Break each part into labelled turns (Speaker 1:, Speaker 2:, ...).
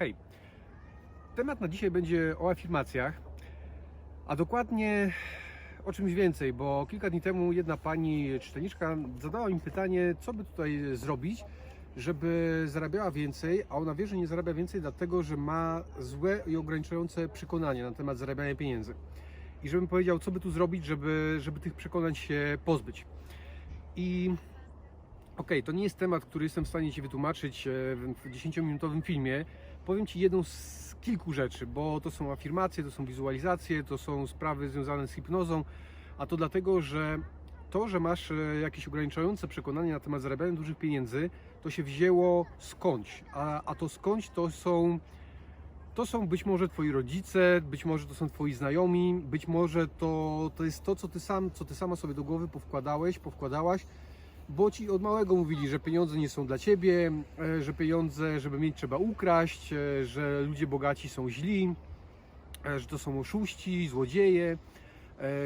Speaker 1: Hej, temat na dzisiaj będzie o afirmacjach, a dokładnie o czymś więcej, bo kilka dni temu jedna pani czytelniczka zadała mi pytanie, co by tutaj zrobić, żeby zarabiała więcej, a ona wie, że nie zarabia więcej dlatego, że ma złe i ograniczające przekonania na temat zarabiania pieniędzy. I żebym powiedział, co by tu zrobić, żeby, żeby tych przekonań się pozbyć. I okej, to nie jest temat, który jestem w stanie Ci wytłumaczyć e, w 10-minutowym filmie. Powiem Ci jedną z kilku rzeczy, bo to są afirmacje, to są wizualizacje, to są sprawy związane z hipnozą, a to dlatego, że to, że masz e, jakieś ograniczające przekonania na temat zarabiania dużych pieniędzy, to się wzięło skądś, a, a to skądś to są to są być może twoi rodzice, być może to są twoi znajomi, być może to, to jest to, co ty sam, co ty sama sobie do głowy powkładałeś, powkładałaś, bo ci od małego mówili, że pieniądze nie są dla ciebie, e, że pieniądze, żeby mieć, trzeba ukraść, e, że ludzie bogaci są źli, e, że to są oszuści, złodzieje,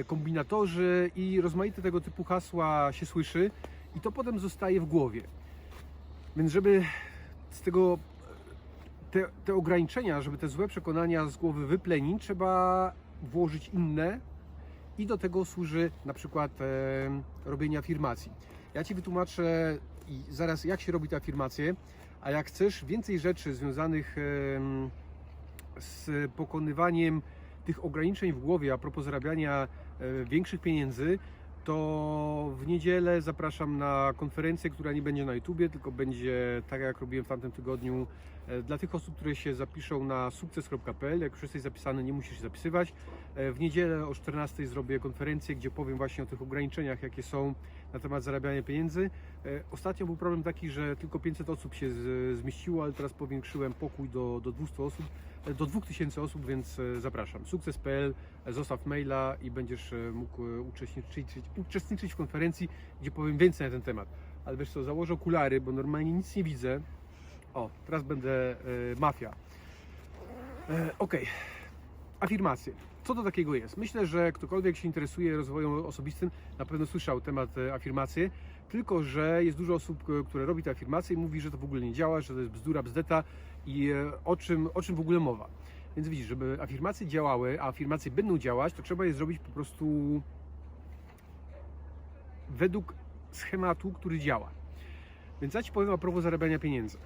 Speaker 1: kombinatorzy i rozmaite tego typu hasła się słyszy i to potem zostaje w głowie. Więc żeby z tego te, te ograniczenia, żeby te złe przekonania z głowy wyplenić, trzeba włożyć inne i do tego służy na przykład e, robienie afirmacji. Ja Ci wytłumaczę zaraz jak się robi te afirmacje, a jak chcesz więcej rzeczy związanych z pokonywaniem tych ograniczeń w głowie a propos zarabiania e, większych pieniędzy, to w niedzielę zapraszam na konferencję, która nie będzie na YouTubie, tylko będzie tak jak robiłem w tamtym tygodniu e, dla tych osób, które się zapiszą na sukces.pl. Jak już jesteś zapisany, nie musisz się zapisywać. E, W niedzielę o 14 zrobię konferencję, gdzie powiem właśnie o tych ograniczeniach, jakie są na temat zarabiania pieniędzy. E, Ostatnio był problem taki, że tylko 500 osób się zmieściło, ale teraz powiększyłem pokój do, do 200 osób, e, do 2000 osób, więc zapraszam. Sukces.pl, zostaw maila i będziesz mógł uczestniczyć, uczestniczyć w konferencji, gdzie powiem więcej na ten temat. Ale wiesz co, założę okulary, bo normalnie nic nie widzę. O, teraz będę e, mafia. E, Okej. Afirmacje. Co to takiego jest? Myślę, że ktokolwiek się interesuje rozwojem osobistym, na pewno słyszał temat e, afirmacje, tylko że jest dużo osób, e, które robi te afirmacje i mówi, że to w ogóle nie działa, że to jest bzdura, bzdeta i e, o czym, o czym w ogóle mowa. Więc widzisz, żeby afirmacje działały, a afirmacje będą działać, to trzeba je zrobić po prostu według schematu, który działa. Więc ja Ci powiem a propos zarabiania pieniędzy.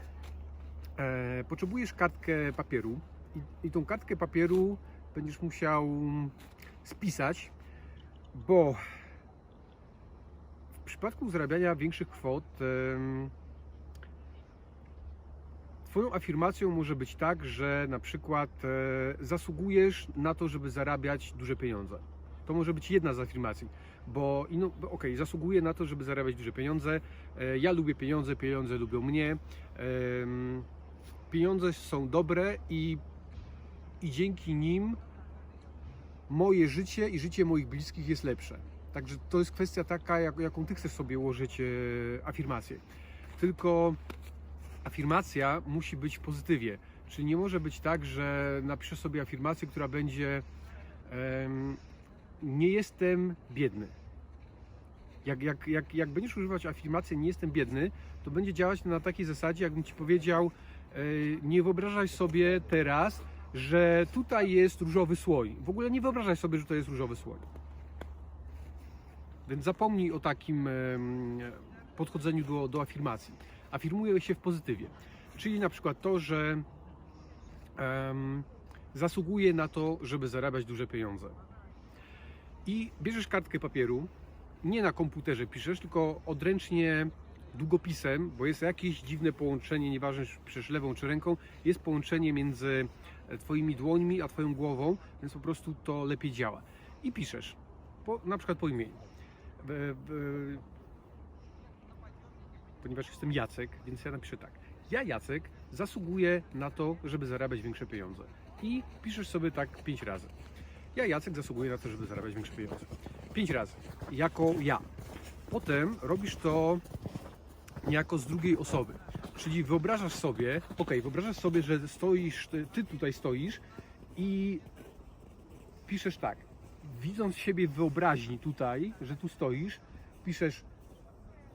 Speaker 1: Potrzebujesz kartkę papieru i, i tą kartkę papieru będziesz musiał spisać, bo w przypadku zarabiania większych kwot Twoją afirmacją może być tak, że na przykład e, zasługujesz na to, żeby zarabiać duże pieniądze. To może być jedna z afirmacji, bo bo okej, zasługuję na to, żeby zarabiać duże pieniądze. E, ja lubię pieniądze, pieniądze lubią mnie. Pieniądze są dobre i, i dzięki nim moje życie i życie moich bliskich jest lepsze. Także to jest kwestia taka, jak, jaką ty chcesz sobie ułożyć e, afirmację. Tylko afirmacja musi być pozytywie. Czyli nie może być tak, że napiszesz sobie afirmację, która będzie nie jestem biedny. Jak, jak, jak, jak będziesz używać afirmacji nie jestem biedny, to będzie działać na takiej zasadzie, jakbym ci powiedział, e, nie wyobrażaj sobie teraz, że tutaj jest różowy słoń. W ogóle nie wyobrażaj sobie, że to jest różowy słoń. Więc zapomnij o takim podchodzeniu do, do afirmacji. Afirmuje się w pozytywie. Czyli na przykład to, że em, zasługuje na to, żeby zarabiać duże pieniądze. I bierzesz kartkę papieru, nie na komputerze piszesz, tylko odręcznie długopisem, bo jest jakieś dziwne połączenie, nieważne czy piszesz lewą czy ręką, jest połączenie między e, Twoimi dłońmi a Twoją głową, więc po prostu to lepiej działa. I piszesz, po, na przykład po imieniu. Ponieważ jestem Jacek, więc ja napiszę tak. Ja, Jacek, zasługuję na to, żeby zarabiać większe pieniądze. I piszesz sobie tak pięć razy. Ja, Jacek, zasługuję na to, żeby zarabiać większe pieniądze. Pięć razy. Jako ja. Potem robisz to niejako z drugiej osoby. Czyli wyobrażasz sobie, ok, wyobrażasz sobie, że stoisz, ty, ty tutaj stoisz i piszesz tak. Widząc siebie w wyobraźni tutaj, że tu stoisz, piszesz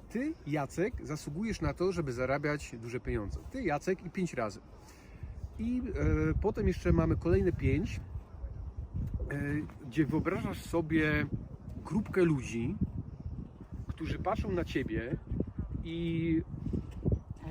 Speaker 1: ty, Jacek, zasługujesz na to, żeby zarabiać duże pieniądze. Ty, Jacek i pięć razy. I e, potem jeszcze mamy kolejne pięć, e, gdzie wyobrażasz sobie grupkę ludzi, którzy patrzą na ciebie i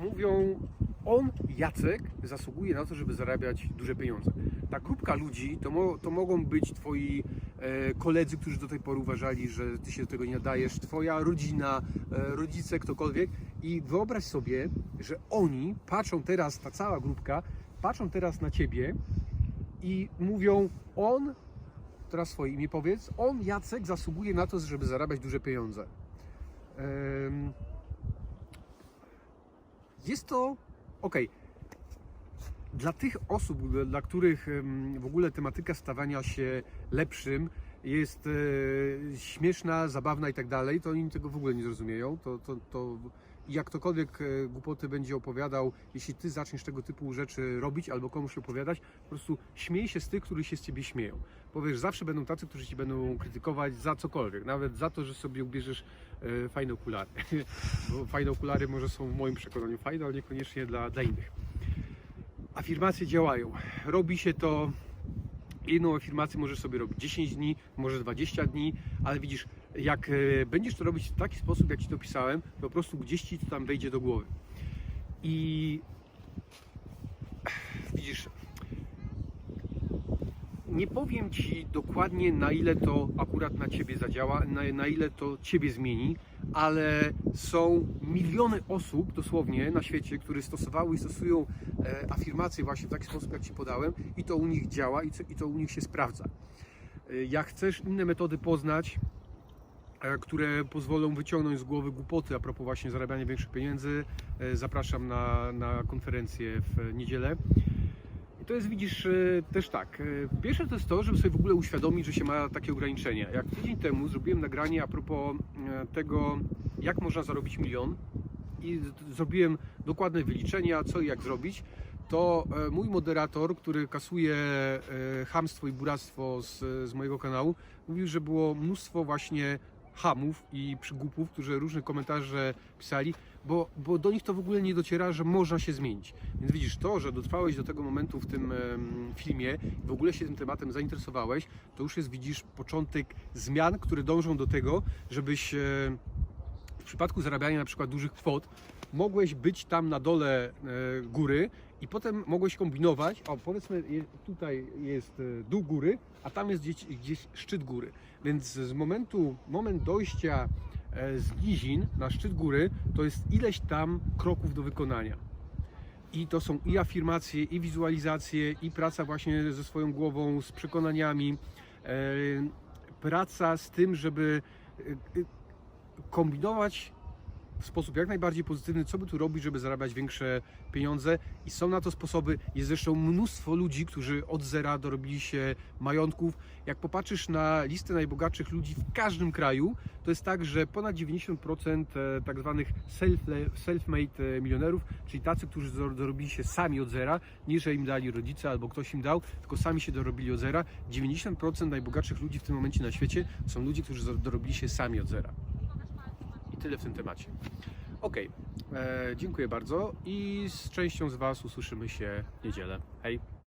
Speaker 1: mówią: On, Jacek, zasługuje na to, żeby zarabiać duże pieniądze. Ta grupka ludzi to, mo, to mogą być twoi e, koledzy, którzy do tej pory uważali, że ty się do tego nie nadajesz, twoja rodzina, e, rodzice, ktokolwiek. I wyobraź sobie, że oni patrzą teraz, ta cała grupka, patrzą teraz na ciebie i mówią: On, teraz swoje imię powiedz, on, Jacek, zasługuje na to, żeby zarabiać duże pieniądze. Em, jest to ok. Dla tych osób, dla- których w ogóle tematyka stawania się lepszym jest e, śmieszna, zabawna i tak dalej, to oni tego w ogóle nie zrozumieją. To, to, to jak ktokolwiek e, głupoty będzie opowiadał, jeśli ty zaczniesz tego typu rzeczy robić albo komuś opowiadać, po prostu śmiej się z tych, którzy się z ciebie śmieją. Powiesz, zawsze będą tacy, którzy ci będą krytykować za cokolwiek, nawet za to, że sobie ubierzesz e, fajne okulary. Bo fajne okulary może są w moim przekonaniu fajne, ale niekoniecznie dla, dla innych. Afirmacje działają. Robi się to. Jedną afirmację możesz sobie robić 10 dni, może 20 dni, ale widzisz, jak e, będziesz to robić w taki sposób, jak ci to pisałem, to po prostu gdzieś ci to tam wejdzie do głowy. I widzisz, nie powiem ci dokładnie, na ile to akurat na ciebie zadziała, na, na ile to ciebie zmieni, ale są miliony osób dosłownie na świecie, które stosowały i stosują e, afirmacje właśnie w taki sposób, jak ci podałem, i to u nich działa, i, co, i to u nich się sprawdza. E, jak chcesz inne metody poznać, które pozwolą wyciągnąć z głowy głupoty a propos właśnie zarabiania większych pieniędzy, e, zapraszam na, na konferencję w niedzielę. I to jest, widzisz, e, też tak. e, Pierwsze to jest to, żeby sobie w ogóle uświadomić, że się ma takie ograniczenia. Jak tydzień temu zrobiłem nagranie a propos e, tego, jak można zarobić milion i zrobiłem dokładne wyliczenia, co i jak zrobić, to e, mój moderator, który kasuje e, chamstwo i buractwo z, z mojego kanału, mówił, że było mnóstwo właśnie hamów i przygłupów, którzy różne komentarze pisali, bo, bo do nich to w ogóle nie dociera, że można się zmienić. Więc widzisz, to, że dotrwałeś do tego momentu w tym em, filmie i w ogóle się tym tematem zainteresowałeś, to już jest, widzisz, początek zmian, które dążą do tego, żebyś e, w przypadku zarabiania na przykład dużych kwot mogłeś być tam na dole e, góry i potem mogłeś kombinować, o powiedzmy tutaj jest e, dół góry, a tam jest gdzieś, gdzieś szczyt góry. Więc z momentu, moment dojścia e, z nizin na szczyt góry to jest ileś tam kroków do wykonania. I to są i afirmacje, i wizualizacje, i praca właśnie ze swoją głową, z przekonaniami, e, praca z tym, żeby kombinować w sposób jak najbardziej pozytywny, co by tu robić, żeby zarabiać większe pieniądze. I są na to sposoby. Jest zresztą mnóstwo ludzi, którzy od zera dorobili się majątków. Jak popatrzysz na listę najbogatszych ludzi w każdym kraju, to jest tak, że ponad 90% e, tak zwanych self- self-made e, milionerów, czyli tacy, którzy dor- dorobili się sami od zera, nie że im dali rodzice albo ktoś im dał, tylko sami się dorobili od zera. 90% najbogatszych ludzi w tym momencie na świecie są ludzie, którzy dorobili się sami od zera. Tyle w tym temacie. Ok, e, dziękuję bardzo i z częścią z Was usłyszymy się w niedzielę. Hej!